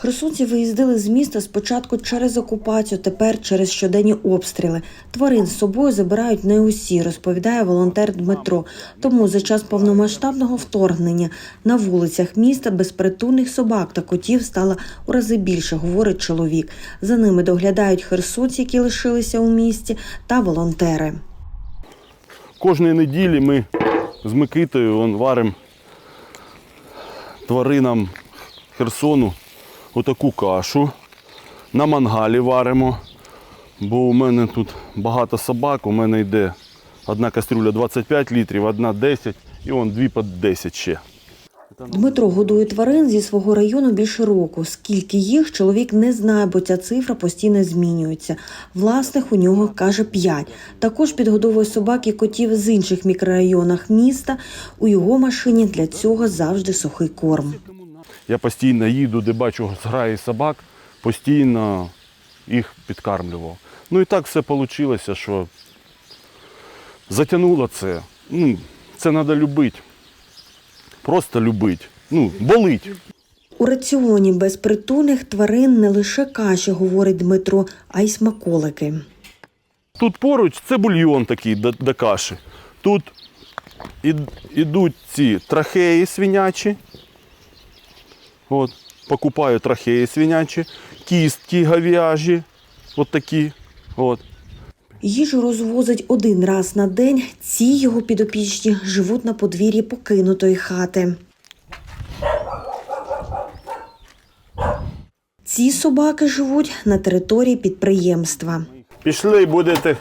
Херсонці виїздили з міста спочатку через окупацію, тепер через щоденні обстріли. Тварин з собою забирають не усі, розповідає волонтер Дмитро. Тому за час повномасштабного вторгнення на вулицях міста безпритульних собак та котів стало у рази більше, говорить чоловік. За ними доглядають херсонці, які лишилися у місті, та волонтери. Кожної неділі ми з Микитою варимо тваринам Херсону отаку кашу. На мангалі варимо, бо у мене тут багато собак, у мене йде одна кастрюля 25 літрів, одна 10 і вон дві по 10 ще. Дмитро годує тварин зі свого району більше року. Скільки їх чоловік не знає, бо ця цифра постійно змінюється. Власних у нього каже п'ять. Також підгодовує собак і котів з інших мікрорайонах міста. У його машині для цього завжди сухий корм. Я постійно їду, де бачу зграї собак, постійно їх підкармлював. Ну і так все вийшло, що затягнуло це. Ну, це треба любити. Просто любити. Ну, болить. У раціоні безпритульних тварин не лише каші, говорить Дмитро, а й смаколики. Тут поруч це бульйон такий до, до каші. Тут ід, ідуть ці трахеї свинячі. От, покупаю трахеї свинячі, кістки говяжі. От такі. От. Їжу розвозить один раз на день. Ці його підопічні живуть на подвір'ї покинутої хати. Ці собаки живуть на території підприємства. Пішли, будете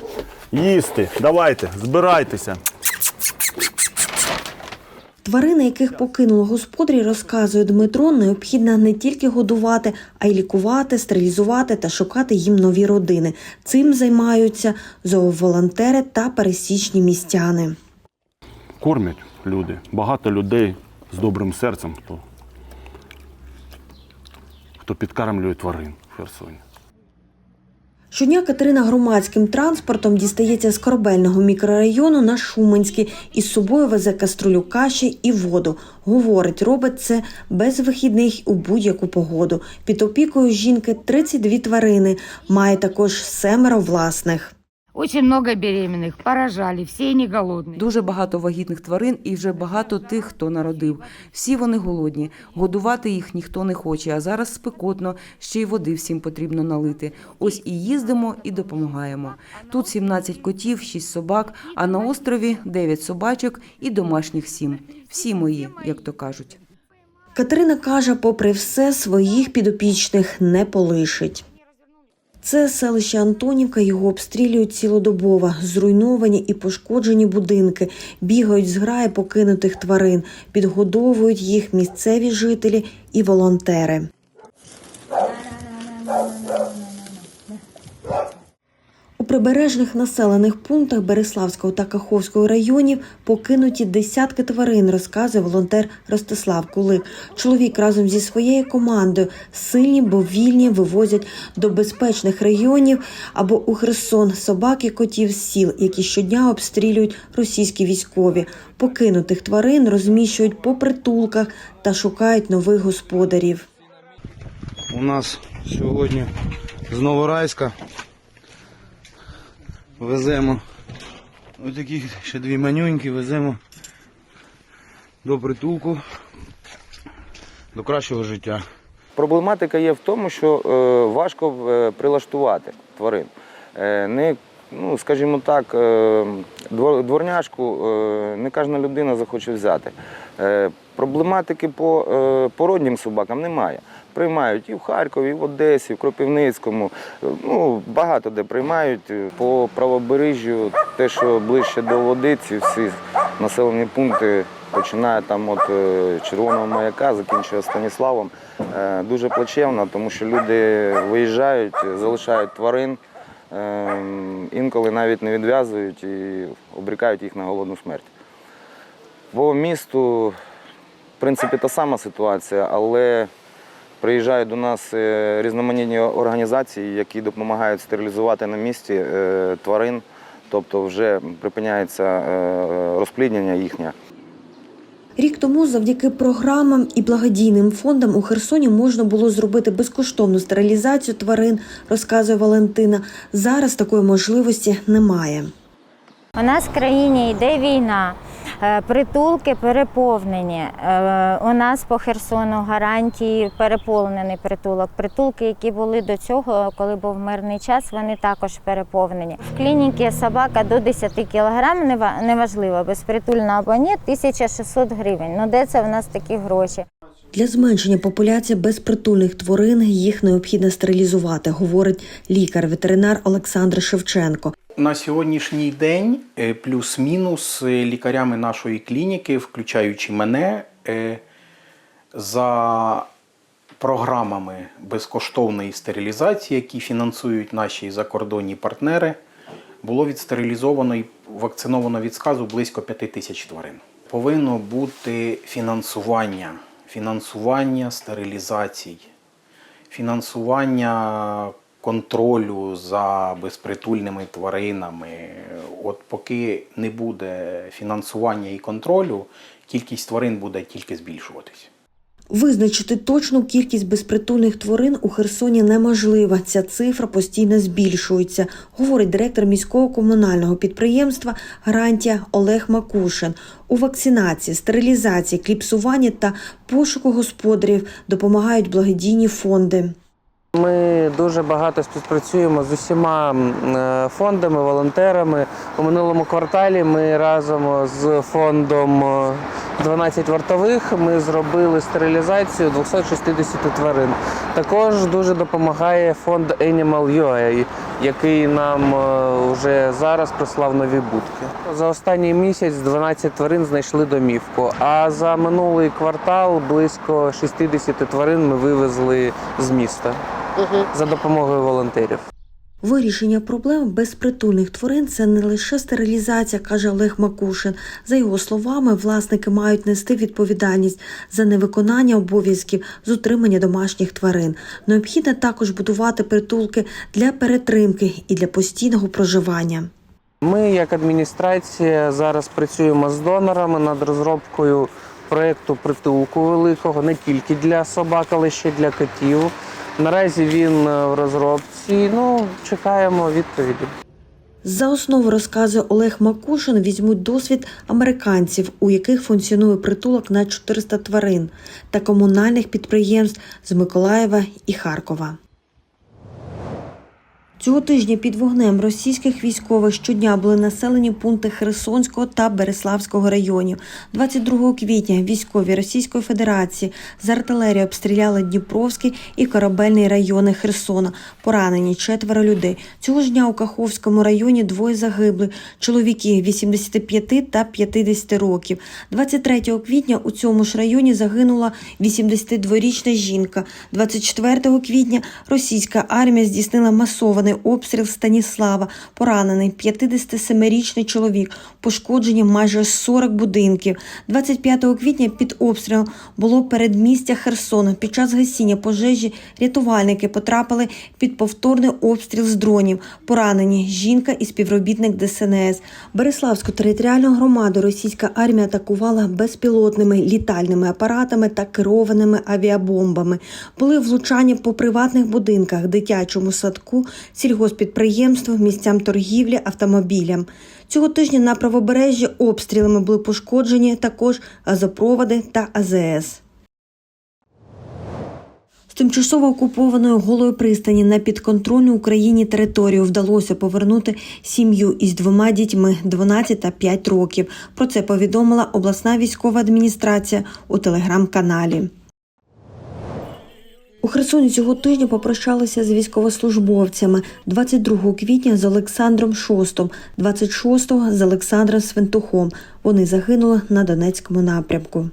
їсти. Давайте, збирайтеся. Тварини, яких покинуло господарі, розказує Дмитро, необхідно не тільки годувати, а й лікувати, стерилізувати та шукати їм нові родини. Цим займаються зооволонтери та пересічні містяни. Кормять люди. Багато людей з добрим серцем, хто, хто підкармлює тварин в Херсоні. Щодня Катерина громадським транспортом дістається з корабельного мікрорайону на Шуменський і з собою везе каструлю каші і воду. Говорить, робить це без вихідних у будь-яку погоду. Під опікою жінки 32 тварини, має також семеро власних. Очень много беременных, поражали, все не голодные. Дуже багато вагітних тварин і вже багато тих, хто народив. Всі вони голодні. Годувати їх ніхто не хоче. А зараз спекотно, ще й води всім потрібно налити. Ось і їздимо, і допомагаємо. Тут 17 котів, 6 собак, а на острові 9 собачок і домашніх 7. Всі мої, як то кажуть. Катерина каже, попри все, своїх підопічних не полишить. Це селище Антонівка, його обстрілюють цілодобово. Зруйновані і пошкоджені будинки, бігають зграї покинутих тварин, підгодовують їх місцеві жителі і волонтери. У прибережних населених пунктах Береславського та Каховського районів покинуті десятки тварин, розказує волонтер Ростислав Кулик. Чоловік разом зі своєю командою сильні, бо вільні вивозять до безпечних районів або у Херсон собак і котів з сіл, які щодня обстрілюють російські військові. Покинутих тварин розміщують по притулках та шукають нових господарів. У нас сьогодні з Новорайська веземо ось такі ще дві манюньки, веземо до притулку, до кращого життя. Проблематика є в тому, що е, важко е, прилаштувати тварин. Е, не, ну, скажімо так, двор- дворняшку не кожна людина захоче взяти. Проблематики по породнім собакам немає. Приймають і в Харкові, і в Одесі, і в Кропивницькому. Ну, багато де приймають. По правобережжю, те, що ближче до води, ці всі населені пункти, починає там от е, Червоного маяка, закінчує Станіславом. Е, Дуже плачевно, тому що люди виїжджають, залишають тварин, е, інколи навіть не відв'язують і обрікають їх на голодну смерть. По місту в принципі, та сама ситуація, але приїжджають до нас е, різноманітні організації, які допомагають стерилізувати на місці е, тварин, тобто вже припиняється е, розпліднення їхнє. Рік тому завдяки програмам і благодійним фондам у Херсоні можна було зробити безкоштовну стерилізацію тварин, розказує Валентина. Зараз такої можливості немає. У нас в країні йде війна, притулки переповнені. Е, У нас по Херсону гарантії переповнений притулок. Притулки, які були до цього, коли був мирний час, вони також переповнені. В клініці собака до 10 кг, нева- неважливо, безпритульна або ні, 1600 гривень. Ну де це в нас такі гроші? Для зменшення популяції безпритульних тварин їх необхідно стерилізувати, говорить лікар-ветеринар Олександр Шевченко. На сьогоднішній день е, плюс-мінус е, лікарями нашої клініки, включаючи мене, е, за програмами безкоштовної стерилізації, які фінансують наші закордонні партнери, було відстерилізовано і вакциновано від сказу близько 5 тисяч тварин. Повинно бути фінансування, фінансування стерилізацій, фінансування контролю за безпритульними тваринами. От поки не буде фінансування і контролю, кількість тварин буде тільки збільшуватись. Визначити точну кількість безпритульних тварин у Херсоні неможливо. Ця цифра постійно збільшується, говорить директор міського комунального підприємства Гарантія Олег Макушин. У вакцинації, стерилізації, кліпсуванні та пошуку господарів допомагають благодійні фонди. Ми дуже багато співпрацюємо з усіма е, фондами, волонтерами. У минулому кварталі ми разом з фондом е, 12 вартових ми зробили стерилізацію 260 тварин. Також дуже допомагає фонд Animal UA, який нам е, вже зараз прислав нові будки. За останній місяць 12 тварин знайшли домівку. А за минулий квартал близько 60 тварин ми вивезли з міста за допомогою волонтерів. Вирішення проблем безпритульних тварин це не лише стерилізація, каже Олег Макушин. За його словами, власники мають нести відповідальність за невиконання обов'язків з утримання домашніх тварин. Необхідно також будувати притулки для перетримки і для постійного проживання. Ми, як адміністрація, зараз працюємо з донорами над розробкою проєкту притулку великого не тільки для собак, але ще й для котів. Наразі він е, в розробці. Ну, чекаємо відповіді. За основу розказує Олег Макушин, візьмуть досвід американців, у яких функціонує притулок на 400 тварин, та комунальних підприємств з Миколаєва і Харкова. Цього тижня під вогнем російських військових щодня були населені пункти Херсонського та Береславського районів. 22 квітня військові Російської Федерації з артилерії обстріляли Дніпровський і Корабельний райони Херсона. Поранені четверо людей. Цього ж дня у Каховському районі двоє загиблих. Чоловіки 85 та 50 років. 23 квітня у цьому ж районі загинула 82-річна жінка. 24 квітня російська армія здійснила масований обстріл Станіслава. Поранений 57-річний чоловік. Пошкоджені майже 40 будинків. 25 квітня під обстрілом було передмістя Херсона. Під час гасіння пожежі рятувальники потрапили під повторний обстріл з дронів. Поранені жінка і співробітник ДСНС. Береславську територіальну громаду російська армія атакувала безпілотними літальними апаратами та керованими авіабомбами. Були влучання по приватних будинках, дитячому садку, сільгоспідприємству, місцям торгівлі, автомобілям. Цього тижня на правобережжі обстрілами були пошкоджені також газопроводи та АЗС. Тимчасово окупованої голої пристані на підконтрольну Україні територію вдалося повернути сім'ю із двома дітьми 12 та 5 років. Про це повідомила обласна військова адміністрація у телеграм-каналі. У Херсоні цього тижня попрощалися з військовослужбовцями 22 квітня з Олександром Шостом, 26 з Олександром Свинтухом. Вони загинули на Донецькому напрямку.